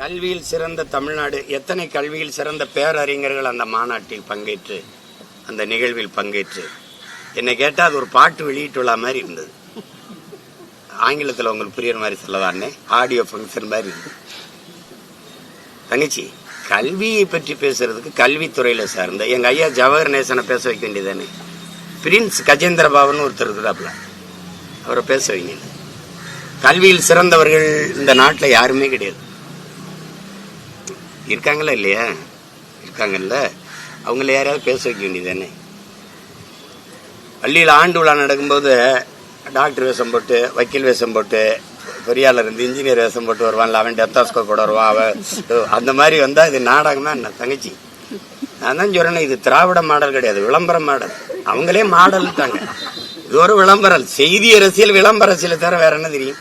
கல்வியில் சிறந்த தமிழ்நாடு எத்தனை கல்வியில் சிறந்த பேரறிஞர்கள் அந்த மாநாட்டில் பங்கேற்று அந்த நிகழ்வில் பங்கேற்று? என்னை கேட்டால் அது ஒரு பாட்டு வெளியிட்டுள்ள மாதிரி இருந்தது. ஆங்கிலத்தில் உங்களுக்கு புரியுற மாதிரி சொல்லவானே ஆடியோ ஃபங்க்ஷன் மாதிரி இருந்தது. தங்கச்சி கல்வியை பற்றி பேசுறதுக்கு கல்வித்துறையில் சார்ந்த எங்க ஐயா ஜவஹர் நேசனை பேச வைக்க வேண்டியதானே பிரின்ஸ் கஜேந்திர பாபன் ஒருத்தர் இருக்கிறாப்புல அவரை பேச வைங்க. கல்வியில் சிறந்தவர்கள் இந்த நாட்டில் யாருமே கிடையாது. இருக்காங்களா இல்லையா? இருக்காங்கல்ல. அவங்கள யாரையாவது பேச வைக்க வேண்டியதானே பள்ளியில் ஆண்டு விழா நடக்கும்போது டாக்டர் வேஷம் போட்டு வக்கீல் வேஷம் போட்டு பொறியாளர் இருந்து இன்ஜினியர் வேஷம் போட்டு வருவான்ல அவன் டெத்தாஸ்கோப் கூட வருவான் அவன் அந்த மாதிரி வந்தால் இது நாடகமா என்ன? தங்கச்சி. நான் தான் சொல்றேன் இது திராவிட மாடல் கிடையாது விளம்பர மாடல். அவங்களே மாடல்ட்டாங்க இது ஒரு விளம்பரம். செய்தி அரசியல் விளம்பர அரசியல் தவிர வேற என்ன தெரியும்?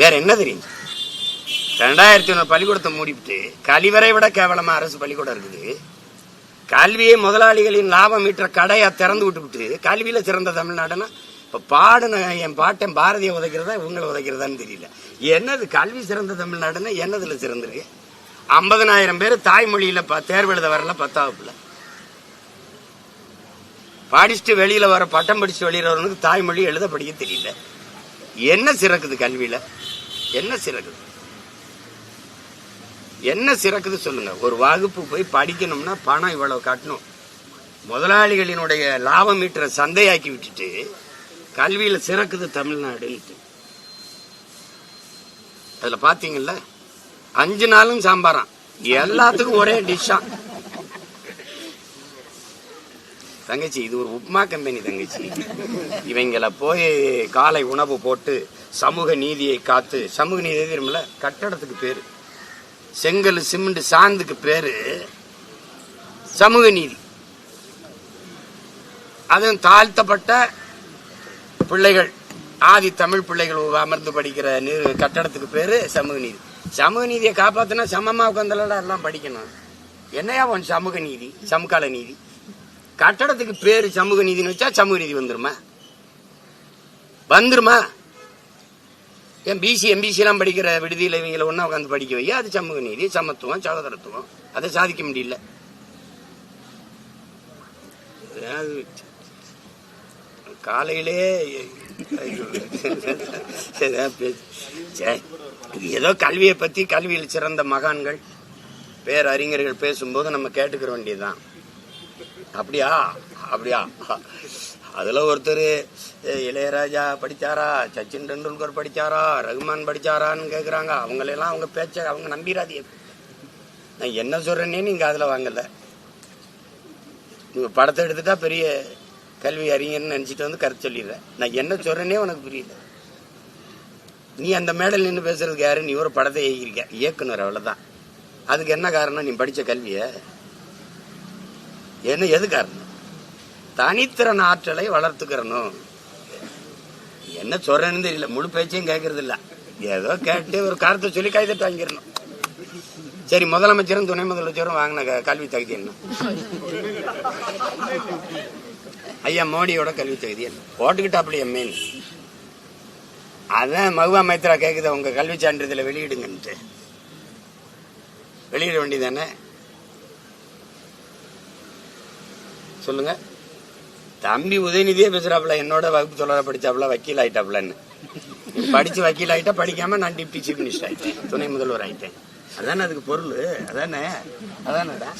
வேற என்ன தெரியும்? ரெண்டாயிரத்தி ஒன்று பள்ளிக்கூடத்தை மூடிவிட்டு கழிவறை விட கேவலமாக அரசு பள்ளிக்கூடம் இருக்குது. கல்வியை முதலாளிகளின் லாபம் ஈட்டுற கடையை திறந்து விட்டுவிட்டு கல்வியில் சிறந்த தமிழ்நாடுன்னா இப்போ பாடுன என் பாட்டன் பாரதியை உதைக்கிறதா இவங்களை உதைக்கிறதான்னு தெரியல. என்னது கல்வி சிறந்த தமிழ்நாடுன்னா என்னதில் சிறந்திருக்கு? ஐம்பதனாயிரம் பேர் தாய்மொழியில் ப- தேர்வு எழுத வரல பத்தாவதுல படிச்சுட்டு வெளியில் வர பட்டம் படிச்சுட்டு வெளியில் வரவனுக்கு தாய்மொழி எழுத படிக்க தெரியல. என்ன சிறக்குது கல்வியில்? என்ன சிறக்குது? என்ன சிறக்குது சொல்லுங்க. ஒரு வகுப்பு போய் படிக்கணும்னா பணம் இவ்வளவு கட்டணும். முதலாளிகளினுடைய லாபம் ஈட்டுற சந்தையாக்கி விட்டுட்டு கல்வியில சிறக்குது தமிழ்நாடுன்ட்டு. அதுல பாத்தீங்கல்ல அஞ்சு நாளும் சாம்பாராம். எல்லாத்துக்கும் ஒரே டிஷ்ஷா. தங்கச்சி இது ஒரு உப்மா கம்பெனி தங்கச்சி. இவங்கள போய் காலை உணவு போட்டு சமூக நீதியை காத்து சமூக நீதி தெரியுமில்ல? கட்டடத்துக்கு பேரு. செங்கல் சிமெண்ட் சாந்துக்கு பேரு சமூக நீதி. அதுவும் தாழ்த்தப்பட்ட பிள்ளைகள் ஆதி தமிழ் பிள்ளைகள் அமர்ந்து படிக்கிற நீர் கட்டடத்துக்கு பேரு சமூக நீதி. சமூக நீதியை காப்பாத்தினா சமமா உட்காந்துலடா எல்லாம் படிக்கணும். என்னையா உன் சமூக நீதி சமகால நீதி? கட்டடத்துக்கு பேரு சமூக நீதினு வச்சா சமூக நீதி வந்துருமா? வந்துருமா? ஏன் பிசி எம்பிசிலாம் படிக்கிற விடுதியில் இவங்களை ஒன்றா உட்காந்து படிக்க வையா? அது சமூக நீதி சமத்துவம் சகோதரத்துவம். அதை சாதிக்க முடியல. காலையிலே சே, ஏதோ கல்வியை பற்றி கல்வியில் சிறந்த மகான்கள் பேரறிஞர்கள் பேசும்போது நம்ம கேட்டுக்கிற வேண்டியதுதான் அப்படியா? அப்படியா? அதில் ஒருத்தர் இளையராஜா படிச்சாரா? சச்சின் டெண்டுல்கர் படிச்சாரா? ரகுமான் படிச்சாரான்னு கேட்குறாங்க அவங்களெல்லாம் அவங்க பேச்ச அவங்க நம்பிடாதீங்க நான் என்ன சொல்கிறேன்னே நீங்கள் அதில் வாங்கல. நீங்கள் படத்தை எடுத்துட்டா பெரிய கல்வி அறிஞர்னு நினச்சிட்டு வந்து கருத்து சொல்லிடுறேன் நான் என்ன சொல்கிறேன்னே உனக்கு புரியல. நீ அந்த மேடல் நின்று பேசுறதுக்கு யாரு? நீ ஒரு படத்தை இயக்கிருக்க இயக்குனர் அவ்வளோதான் அதுக்கு என்ன காரணம்? நீ படித்த கல்வியை? என்ன எது காரணம்? தனித்திறன் ஆற்றலை வளர்த்துக்கிறணும் என்ன சொல்றேன்னு தெரியல. முழு பேச்சையும் கேட்கறது இல்ல ஏதோ கேட்டு ஒரு கருத்தை சொல்லி கைதட்டு வாங்கிடணும். சரி முதலமைச்சரும் துணை முதலமைச்சரும் வாங்கின கல்வி தகுதி என்ன? ஐயா மோடியோட கல்வி தகுதி என்ன? போட்டுக்கிட்டாப்ல எம்மேன் அதான் மகுவா மைத்ரா கேக்குது உங்க கல்வி சான்றிதழை வெளியிடுங்கன்ட்டு. வெளியிட வேண்டியதானே சொல்லுங்க. தம்பி உதயநிதியே பேசுறாப்புல என்னோட வகுப்பு தொடர படிச்சாப்புல வக்கீல் ஆயிட்டாப்புலன்னு படிச்சு வக்கீல் ஆயிட்டா படிக்காம நான் டிப்டி சீஃப் மினிஸ்டர் ஆயிட்டேன். துணை முதல்வர் ஆயிட்டேன். அதானே அதுக்கு பொருள்? அதானே? அதானடா?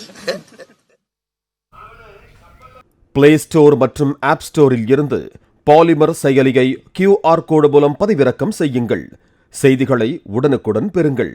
பிளே ஸ்டோர் மற்றும் ஆப் ஸ்டோரில் இருந்து பாலிமர் செயலியை கியூஆர் கோடு மூலம் பதிவிறக்கம் செய்யுங்கள். செய்திகளை உடனுக்குடன் பெறுங்கள்.